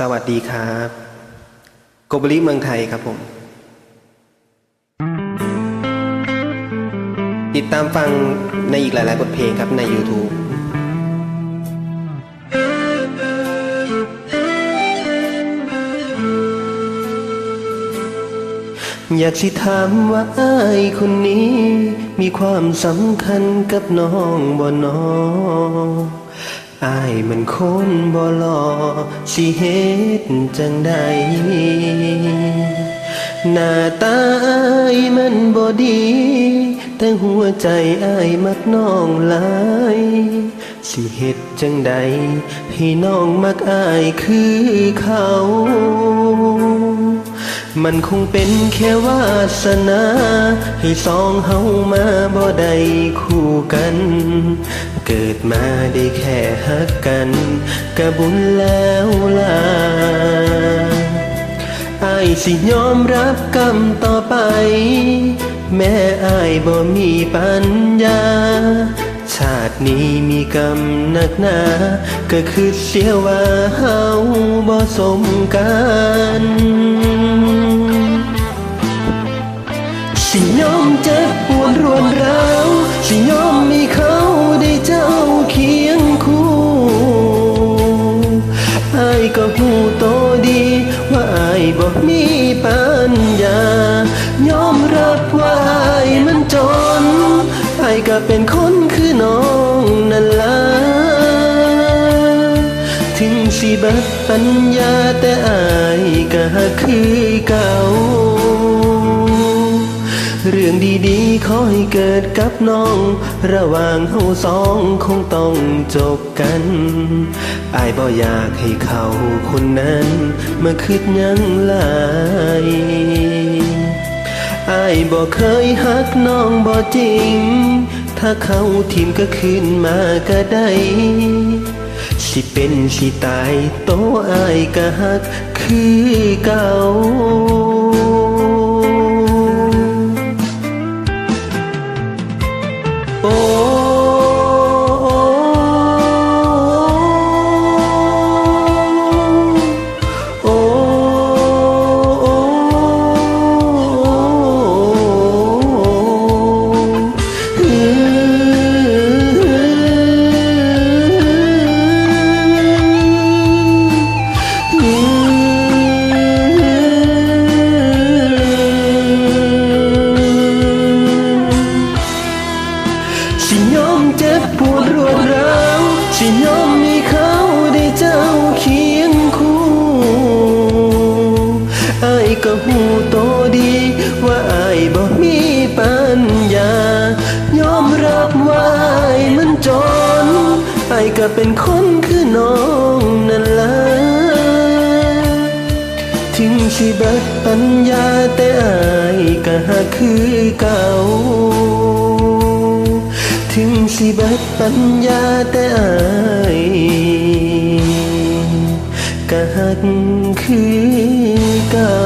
สวัสดีครับโกบลิเมืองไทยครับผม ติดตามฟังในอีกหลาย ๆ บทเพลงครับใน YouTube อยากสิถามว่าอ้ายคนนี้ มีความสำคัญกับน้องบ่นอ อายมันคนบ่หลอสิเฮ็ดจังใดหน้าตาอ้ายมันบ่ดี แต่หัวใจอ้ายมักน้องหลาย สิเฮ็ดจังใดให้น้องมักอ้ายคือเขา มันคงเป็นแค่วาสนา ให้สองเฮามาบ่ได้คู่กัน เกิดมาได้แค่ฮักกันกะบุญแล้วล่ะอายสิยอมรับกรรมต่อไป แม่อายบ่มีปัญญา ชาตินี้มีกรรมหนักหนา ก็คือเสียว่าเฮาบ่สมกันสิยอมเจ็บปวดรวนร้าวสิยอมมีเขาได้เจ้าเคียงคู่อายก็หูโตดี ว่าอายบ่มีปัญญายอมรับว่าอายมันจนอายก็เป็นคน เบัดปัญญาแต่อายก็คือเก่า เรื่องดีๆขอให้เกิดกับน้อง ระหว่างเฮาสองคงต้องจบกันอายบ่อยากให้เขาคนนั้นมาคิดยังหลายอายบ่เคยฮักน้องบ่จริง ถ้าเขาทิมก็ขึ้นมาก็ได้ สิเป็นสิตายโตอายก็ฮักคือเก่า ดรวดร้าวสิยอมมีเขาได้เจ้าเคียงคู่อายก็หูโตดี ว่าอายบ่มีปัญญา ยอมรับว่าอายมันจนอายก็เป็นคนคือน้องนั่นล่ะถึงสิบิดปัญญาแต่อายก็หาคือเก่า สิเบิดปัญญาแต่อายกะหักคือเก่า